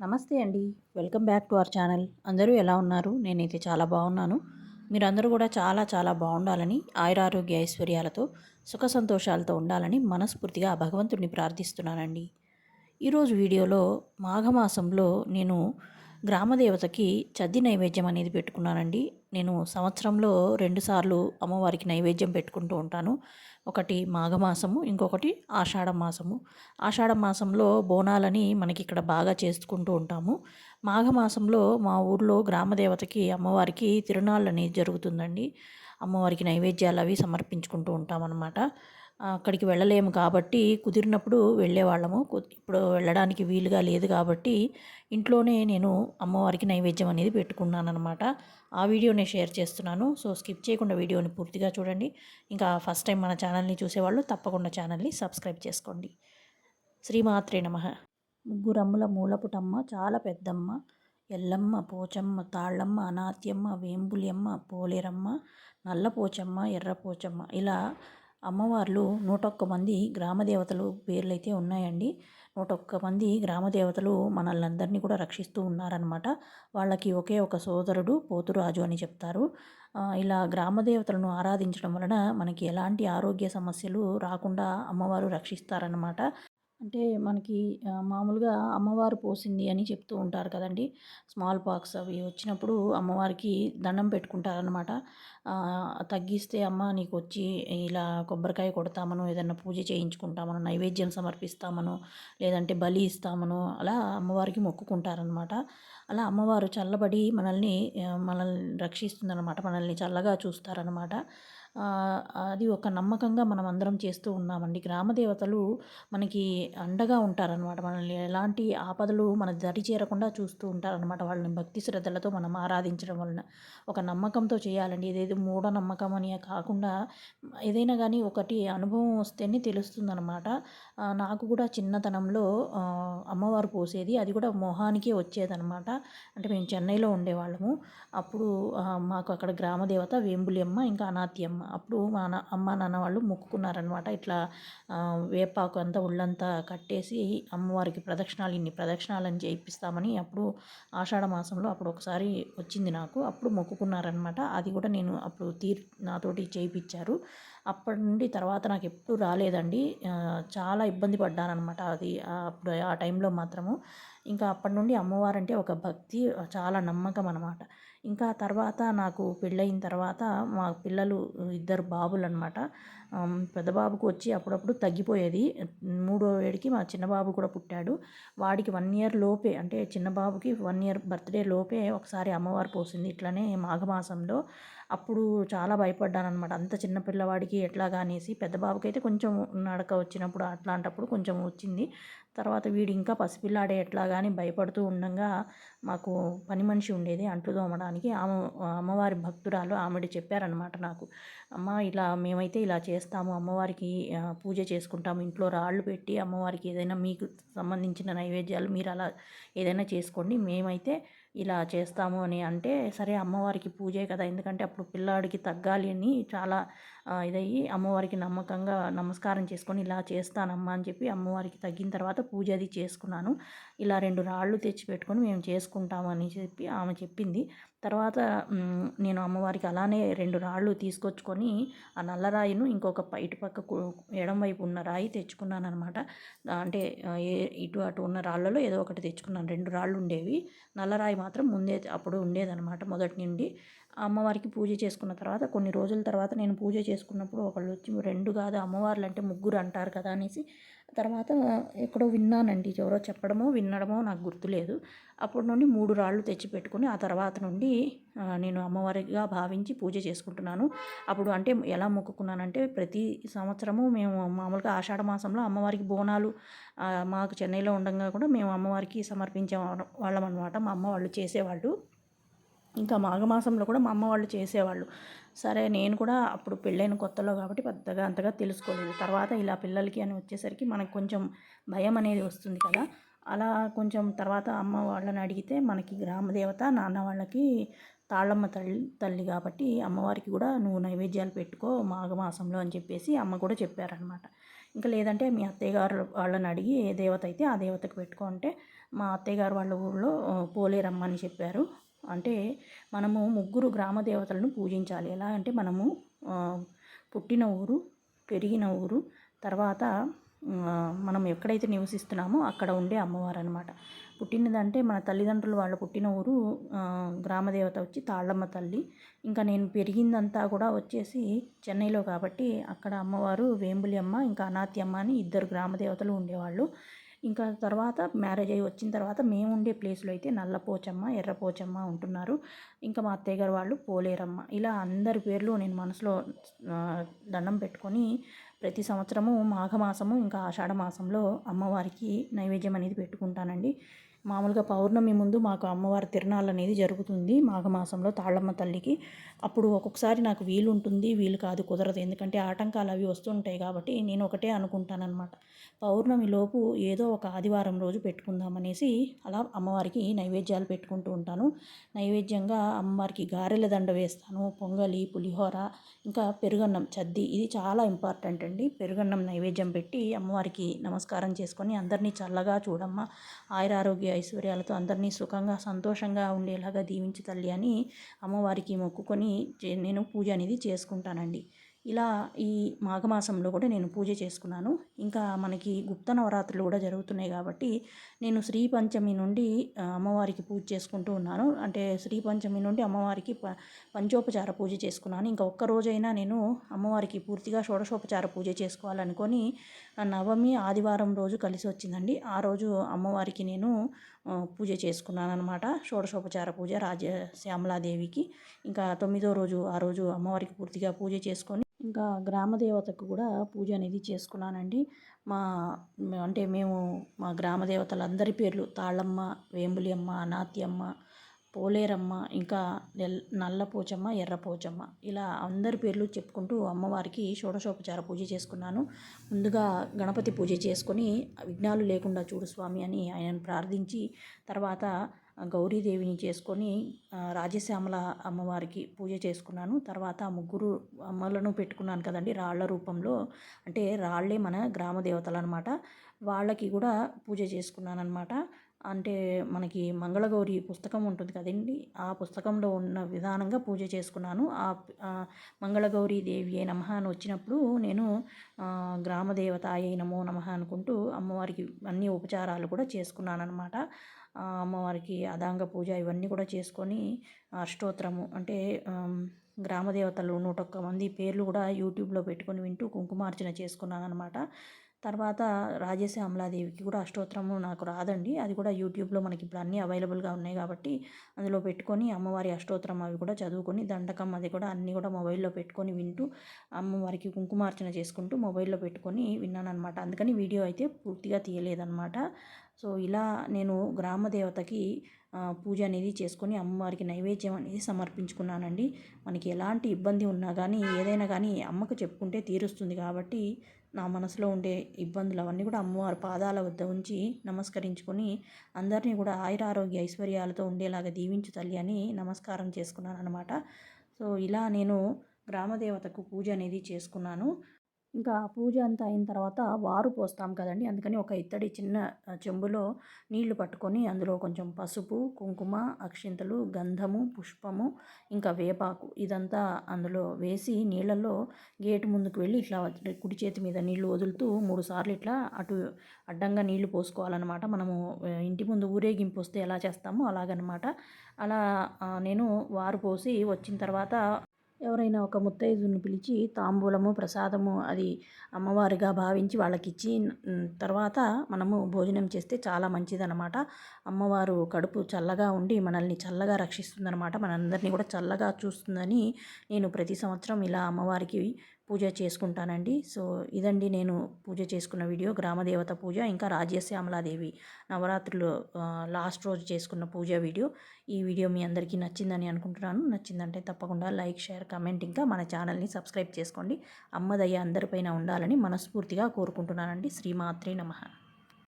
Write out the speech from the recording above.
నమస్తే అండి. Welcome back to our channel. అందరూ ఎలా ఉన్నారు? నేనైతే చాలా బాగున్నాను. మీరందరూ కూడా చాలా చాలా బాగుండాలని ఆయురారోగ్య ఐశ్వర్యాలతో సుఖ సంతోషాలతో ఉండాలని మనస్ఫూర్తిగా భగవంతుడిని ప్రార్థిస్తున్నానండి. ఈరోజు వీడియోలో మాఘమాసంలో నేను గ్రామదేవతకి చద్ది నైవేద్యం అనేది పెట్టుకున్నానండి. నేను సంవత్సరంలో రెండుసార్లు అమ్మవారికి నైవేద్యం పెట్టుకుంటూ ఉంటాను. ఒకటి మాఘమాసము ఇంకొకటి ఆషాఢ మాసము ఆషాఢ మాసంలో బోనాలని మనకి ఇక్కడ బాగా చేసుకుంటూ ఉంటాము. మాఘమాసంలో మా ఊర్లో గ్రామదేవతకి అమ్మవారికి తిరునాళ్ళు అనేది జరుగుతుందండి. అమ్మవారికి నైవేద్యాలు అవి సమర్పించుకుంటూ ఉంటామన్నమాట. అక్కడికి వెళ్ళలేము కాబట్టి కుదిరినప్పుడు వెళ్ళేవాళ్ళము. ఇప్పుడు వెళ్ళడానికి వీలుగా లేదు కాబట్టి ఇంట్లోనే నేను అమ్మవారికి నైవేద్యం అనేది పెట్టుకున్నాను అనమాట ఆ వీడియోనే షేర్ చేస్తున్నాను. సో స్కిప్ చేయకుండా వీడియోని పూర్తిగా చూడండి. ఇంకా ఫస్ట్ టైం మన ఛానల్ని చూసేవాళ్ళు తప్పకుండా ఛానల్ని సబ్స్క్రైబ్ చేసుకోండి. శ్రీమాత్రే నమ. ముగ్గురమ్మల మూలపుటమ్మ చాలా పెద్దమ్మ ఎల్లమ్మ పోచమ్మ తాళ్ళమ్మ అనాత్యమ్మ వేంబులియమ్మ పోలేరమ్మ నల్లపోచమ్మ ఎర్రపోచమ్మ ఇలా అమ్మవార్లు నూట ఒక్క మంది గ్రామదేవతలు పేర్లైతే ఉన్నాయండి. నూట ఒక్క మంది గ్రామదేవతలు మనల్ని అందరినీ కూడా రక్షిస్తూ ఉన్నారనమాట వాళ్ళకి ఒకే ఒక సోదరుడు పోతురాజు అని చెప్తారు. ఇలా గ్రామదేవతలను ఆరాధించడం వలన మనకి ఎలాంటి ఆరోగ్య సమస్యలు రాకుండా అమ్మవారు రక్షిస్తారనమాట అంటే మనకి మామూలుగా అమ్మవారు పోసింది అని చెప్తూ ఉంటారు కదండి. స్మాల్ పాక్స్ అవి వచ్చినప్పుడు అమ్మవారికి దండం పెట్టుకుంటారనమాట తగ్గిస్తే అమ్మ నీకు వచ్చి ఇలా కొబ్బరికాయ కొడతామను ఏదన్నా పూజ చేయించుకుంటామను నైవేద్యం సమర్పిస్తామను లేదంటే బలి ఇస్తామను అలా అమ్మవారికి మొక్కుకుంటారనమాట అలా అమ్మవారు చల్లబడి మనల్ని మనల్ని రక్షిస్తుందనమాట మనల్ని చల్లగా చూస్తారనమాట అది ఒక నమ్మకంగా మనం అందరం చేస్తూ ఉన్నామండి. గ్రామదేవతలు మనకి అండగా ఉంటారనమాట మనల్ని ఎలాంటి ఆపదలు మన దరి చేరకుండా చూస్తూ ఉంటారనమాట వాళ్ళని భక్తి శ్రద్ధలతో మనం ఆరాధించడం వలన ఒక నమ్మకంతో చేయాలండి. ఏదేదో మూఢనమ్మకం అని కాకుండా ఏదైనా కానీ ఒకటి అనుభవం వస్తేనే తెలుస్తుందనమాట నాకు కూడా చిన్నతనంలో అమ్మవారు పోసేది. అది కూడా మొహానికే వచ్చేదనమాట అంటే మేము చెన్నైలో ఉండేవాళ్ళము. అప్పుడు మాకు అక్కడ గ్రామదేవత వేంబులి అమ్మ ఇంకా అనాత్యమ్మ అప్పుడు మా అమ్మ నాన్న వాళ్ళు మొక్కుకున్నారనమాట ఇట్లా వేపాకు అంతా ఒళ్ళంతా కట్టేసి అమ్మవారికి ప్రదక్షిణాలు ఇన్ని ప్రదక్షిణాలని చేయిస్తామని అప్పుడు ఆషాఢ మాసంలో అప్పుడు ఒకసారి వచ్చింది నాకు. అప్పుడు మొక్కుకున్నారనమాట అది కూడా నేను అప్పుడు తీర్ నాతోటి చేయించారు అప్పటి నుండి తర్వాత నాకు ఎప్పుడు రాలేదండి. చాలా ఇబ్బంది పడ్డానమాట అది అప్పుడు ఆ టైంలో మాత్రము. ఇంకా అప్పటి నుండి అమ్మవారంటే ఒక భక్తి చాలా నమ్మకం అనమాట ఇంకా తర్వాత నాకు పెళ్ళయిన తర్వాత మా పిల్లలు ఇద్దరు బాబులు అనమాట పెద్ద బాబుకు వచ్చి అప్పుడప్పుడు తగ్గిపోయేది. మూడో ఏడికి మా చిన్న బాబు కూడా పుట్టాడు. వాడికి వన్ ఇయర్ లోపే అంటే చిన్న బాబుకి వన్ ఇయర్ బర్త్డే లోపే ఒకసారి అమ్మవారు పోసింది ఇట్లానే మాఘమాసంలో. అప్పుడు చాలా భయపడ్డాను అనమాట అంత చిన్న పిల్లవాడికి ఎట్లాగా అనేసి పెద్ద బాబుకి అయితే కొంచెం నడక వచ్చినప్పుడు అట్లాంటప్పుడు కొంచెం వచ్చింది. తర్వాత వీడు ఇంకా పసిపిల్లాడే ఎట్లా కానీ భయపడుతూ ఉండగా మాకు పని మనిషి ఉండేది అంట్లు తోమడానికి ఆమె అమ్మవారి భక్తురాలు ఆమెడి చెప్పారనమాట నాకు. అమ్మ ఇలా మేమైతే ఇలా చేస్తాము. అమ్మవారికి పూజ చేసుకుంటాము. ఇంట్లో రాళ్ళు పెట్టి అమ్మవారికి ఏదైనా మీకు సంబంధించిన నైవేద్యాలు మీరు అలా ఏదైనా చేసుకోండి. మేమైతే ఇలా చేస్తాము అని అంటే సరే అమ్మవారికి పూజే కదా. ఎందుకంటే అప్పుడు పిల్లాడికి తగ్గాలి అని చాలా ఇదయ్యి అమ్మవారికి నమ్మకంగా నమస్కారం చేసుకొని ఇలా చేస్తానమ్మా అని చెప్పి అమ్మవారికి తగ్గిన తర్వాత పూజ అది చేసుకున్నాను. ఇలా రెండు రాళ్ళు తెచ్చి పెట్టుకొని మేము చేసుకుంటామని అని చెప్పి ఆమె చెప్పింది. తర్వాత నేను అమ్మవారికి అలానే రెండు రాళ్ళు తీసుకొచ్చుకొని ఆ నల్లరాయిను ఇంకొక ఇటు పక్క ఎడం వైపు ఉన్న రాయి తెచ్చుకున్నాను అనమాట అంటే ఏ ఇటు అటు ఉన్న రాళ్ళలో ఏదో ఒకటి తెచ్చుకున్నాను. రెండు రాళ్ళు ఉండేవి. నల్లరాయి మాత్రం ముందే అప్పుడు ఉండేదన్నమాట మొదటి నుండి. అమ్మవారికి పూజ చేసుకున్న తర్వాత కొన్ని రోజుల తర్వాత నేను పూజ చేసుకున్నప్పుడు ఒకళ్ళు వచ్చి రెండు కాదు అమ్మవార్లు అంటే ముగ్గురు అంటారు కదా అనేసి తర్వాత ఎక్కడో విన్నానండి. ఎవరో చెప్పడమో వినడమో నాకు గుర్తులేదు. అప్పటి నుండి మూడు రాళ్ళు తెచ్చిపెట్టుకుని ఆ తర్వాత నుండి నేను అమ్మవారిగా భావించి పూజ చేసుకుంటున్నాను. అప్పుడు అంటే ఎలా మొక్కుకున్నానంటే ప్రతి సంవత్సరము మేము మామూలుగా ఆషాఢ మాసంలో అమ్మవారికి బోనాలు మాకు చెన్నైలో ఉండగా కూడా మేము అమ్మవారికి సమర్పించే వాళ్ళం అనమాట మా అమ్మ వాళ్ళు చేసేవాళ్ళు. ఇంకా మాఘమాసంలో కూడా మా అమ్మ వాళ్ళు చేసేవాళ్ళు. సరే నేను కూడా అప్పుడు పెళ్ళైన కొత్తలో కాబట్టి పెద్దగా అంతగా తెలుసుకోలేదు. తర్వాత ఇలా పిల్లలకి అని వచ్చేసరికి మనకు కొంచెం భయం అనేది వస్తుంది కదా. అలా కొంచెం తర్వాత అమ్మ వాళ్ళని అడిగితే మనకి గ్రామదేవత నాన్న వాళ్ళకి తాళ్ళమ్మ తల్లి తల్లి కాబట్టి అమ్మవారికి కూడా నువ్వు నైవేద్యాలు పెట్టుకో మాఘమాసంలో అని చెప్పేసి అమ్మ కూడా చెప్పారనమాట ఇంకా లేదంటే మీ అత్తయ్య గారు వాళ్ళని అడిగి ఏ దేవత అయితే ఆ దేవతకు పెట్టుకో అంటే మా అత్తయ్య గారు వాళ్ళ ఊళ్ళో పోలేరమ్మ అని చెప్పారు. అంటే మనము ముగ్గురు గ్రామ దేవతలను పూజించాలి. ఎలా అంటే మనము పుట్టిన ఊరు పెరిగిన ఊరు తర్వాత మనం ఎక్కడైతే నివసిస్తున్నామో అక్కడ ఉండే అమ్మవారు అనమాట పుట్టినదంటే మన తల్లిదండ్రులు వాళ్ళు పుట్టిన ఊరు గ్రామదేవత వచ్చి తాళ్ళమ్మ తల్లి. ఇంకా నేను పెరిగిందంతా కూడా వచ్చేసి చెన్నైలో కాబట్టి అక్కడ అమ్మవారు వేంబులి అమ్మ ఇంకా అనాతి అమ్మ అని ఇద్దరు గ్రామదేవతలు ఉండేవాళ్ళు. ఇంకా తర్వాత మ్యారేజ్ అయ్యి వచ్చిన తర్వాత మేము ఉండే ప్లేస్లో అయితే నల్లపోచమ్మ ఎర్రపోచమ్మ ఉంటున్నారు. ఇంకా మా అత్తయ్య గారు వాళ్ళు పోలేరమ్మ. ఇలా అందరి పేర్లు నేను మనసులో దండం పెట్టుకొని ప్రతి సంవత్సరము మాఘమాసము ఇంకా ఆషాఢ మాసంలో అమ్మవారికి నైవేద్యం అనేది పెట్టుకుంటానండి. మామూలుగా పౌర్ణమి ముందు మాకు అమ్మవారి తిరణాలు అనేది జరుగుతుంది మాఘమాసంలో తాళ్ళమ్మ తల్లికి. అప్పుడు ఒక్కొక్కసారి నాకు వీలు ఉంటుంది వీలు కాదు కుదరదు. ఎందుకంటే ఆటంకాలు అవి వస్తుంటాయి కాబట్టి నేను ఒకటే అనుకుంటానన్నమాట. పౌర్ణమి లోపు ఏదో ఒక ఆదివారం రోజు పెట్టుకుందామనేసి అలా అమ్మవారికి నైవేద్యాలు పెట్టుకుంటూ ఉంటాను. నైవేద్యంగా అమ్మవారికి గారెల దండ వేస్తాను పొంగలి పులిహోర ఇంకా పెరుగన్నం చద్ది. ఇది చాలా ఇంపార్టెంట్ అండి. పెరుగన్నం నైవేద్యం పెట్టి అమ్మవారికి నమస్కారం చేసుకొని అందరినీ చల్లగా చూడమ్మ. ఆయురారోగ్య ఐశ్వర్యాలతో అందరినీ సుఖంగా సంతోషంగా ఉండేలాగా దీవించి తల్లి అని అమ్మవారికి మొక్కుకొని చే- నేను పూజ అనేది చేసుకుంటానండి. ఇలా ఈ మాఘమాసంలో కూడా నేను పూజ చేసుకున్నాను. ఇంకా మనకి గుప్త నవరాత్రులు కూడా జరుగుతున్నాయి కాబట్టి నేను శ్రీ పంచమి నుండి అమ్మవారికి పూజ చేసుకుంటూ ఉన్నాను. అంటే శ్రీ పంచమి నుండి అమ్మవారికి ప పంచోపచార పూజ చేసుకున్నాను. ఇంకా ఒక్క రోజైనా నేను అమ్మవారికి పూర్తిగా షోడశోపచార పూజ చేసుకోవాలనుకొని నవమి ఆదివారం రోజు కలిసి వచ్చిందండి. ఆ రోజు అమ్మవారికి నేను పూజ చేసుకున్నాను అనమాట షోడశోపచార పూజ రాజ శ్యామలాదేవికి ఇంకా తొమ్మిదో రోజు ఆ రోజు అమ్మవారికి పూర్తిగా పూజ చేసుకొని ఇంకా గ్రామ దేవతకు కూడా పూజ అనేది చేసుకున్నానండి. మా అంటే మేము మా గ్రామదేవతలందరి పేర్లు తాళమ్మ వేంబులి అమ్మ అనాత్యమ్మ పోలేరమ్మ ఇంకా నెల్ నల్లపోచమ్మ ఎర్రపోచమ్మ ఇలా అందరి పేర్లు చెప్పుకుంటూ అమ్మవారికి షోడశోపచార పూజ చేసుకున్నాను. ముందుగా గణపతి పూజ చేసుకొని విఘ్నాలు లేకుండా చూడు స్వామి అని ఆయనను ప్రార్థించి తర్వాత గౌరీదేవిని చేసుకొని రాజశ్యామల అమ్మవారికి పూజ చేసుకున్నాను. తర్వాత ముగ్గురు అమ్మలను పెట్టుకున్నాను కదండి రాళ్ళ రూపంలో. అంటే రాళ్ళే మన గ్రామ దేవతలు అనమాట వాళ్ళకి కూడా పూజ చేసుకున్నాను అనమాట అంటే మనకి మంగళగౌరి పుస్తకం ఉంటుంది కదండి ఆ పుస్తకంలో ఉన్న విధానంగా పూజ చేసుకున్నాను. ఆ మంగళగౌరీ మంగళగౌరి దేవి అయి నమ అని వచ్చినప్పుడు నేను గ్రామదేవత అయి నమో నమ అనుకుంటూ అమ్మవారికి అన్ని ఉపచారాలు కూడా చేసుకున్నాను అనమాట అమ్మవారికి అదాంగ పూజ ఇవన్నీ కూడా చేసుకొని అష్టోత్తరము అంటే గ్రామదేవతలు గ్రామ దేవతలు నూట ఒక్క మంది పేర్లు కూడా యూట్యూబ్లో పెట్టుకొని వింటూ కుంకుమార్చన చేసుకున్నాను అనమాట తర్వాత రాజశ్యామలాదేవికి కూడా అష్టోత్తరము నాకు రాదండి. అది కూడా యూట్యూబ్లో మనకి ఇప్పుడు అన్నీ అవైలబుల్గా ఉన్నాయి కాబట్టి అందులో పెట్టుకొని అమ్మవారి అష్టోత్తరం అవి కూడా చదువుకొని దండకం అది కూడా అన్నీ కూడా మొబైల్లో పెట్టుకొని వింటూ అమ్మవారికి కుంకుమార్చన చేసుకుంటూ మొబైల్లో పెట్టుకొని విన్నాను అనమాట అందుకని వీడియో అయితే పూర్తిగా తీయలేదన్నమాట. సో ఇలా నేను గ్రామ దేవతకి పూజ అనేది చేసుకొని అమ్మవారికి నైవేద్యం అనేది సమర్పించుకున్నానండి. మనకి ఎలాంటి ఇబ్బంది ఉన్నా కానీ ఏదైనా కానీ అమ్మకు చెప్పుకుంటే తీరుస్తుంది కాబట్టి నా మనసులో ఉండే ఇబ్బందులు అవన్నీ కూడా అమ్మవారి పాదాల వద్ద ఉంచి నమస్కరించుకొని అందరినీ కూడా ఆయుర ఆరోగ్య ఐశ్వర్యాలతో ఉండేలాగా దీవించు తల్లి అని నమస్కారం చేసుకున్నాను అనమాట సో ఇలా నేను గ్రామదేవతకు పూజ అనేది చేసుకున్నాను. ఇంకా పూజ అంతా అయిన తర్వాత వారు పోస్తాం కదండి. అందుకని ఒక ఇత్తడి చిన్న చెంబులో నీళ్ళు పట్టుకొని అందులో కొంచెం పసుపు కుంకుమ అక్షింతలు గంధము పుష్పము ఇంకా వేపాకు ఇదంతా అందులో వేసి నీళ్ళల్లో గేటు ముందుకు వెళ్ళి ఇట్లా కుడి చేతి మీద నీళ్ళు వదులుతూ మూడు సార్లు ఇట్లా అటు అడ్డంగా నీళ్ళు పోసుకోవాలన్నమాట. మనము ఇంటి ముందు ఊరేగింపు వస్తే ఎలా చేస్తామో అలాగనమాట అలా నేను వారు పోసి వచ్చిన తర్వాత ఎవరైనా ఒక ముత్తైదుని పిలిచి తాంబూలము ప్రసాదము అది అమ్మవారిగా భావించి వాళ్ళకి ఇచ్చి తర్వాత మనము భోజనం చేస్తే చాలా మంచిదన్నమాట. అమ్మవారు కడుపు చల్లగా ఉండి మనల్ని చల్లగా రక్షిస్తుందన్నమాట. మనందరినీ కూడా చల్లగా చూస్తుందని నేను ప్రతి సంవత్సరం ఇలా అమ్మవారికి పూజ చేసుకుంటానండి. సో ఇదండి నేను పూజ చేసుకున్న వీడియో. గ్రామదేవత పూజ ఇంకా రాజశ్యామలాదేవి నవరాత్రులు లాస్ట్ రోజు చేసుకున్న పూజ వీడియో. ఈ వీడియో మీ అందరికీ నచ్చిందని అనుకుంటున్నాను. నచ్చిందంటే తప్పకుండా లైక్ షేర్ కమెంట్ ఇంకా మన ఛానల్ని సబ్స్క్రైబ్ చేసుకోండి. అమ్మదయ్య అందరిపైన ఉండాలని మనస్ఫూర్తిగా కోరుకుంటున్నానండి. శ్రీమాత్రే నమః.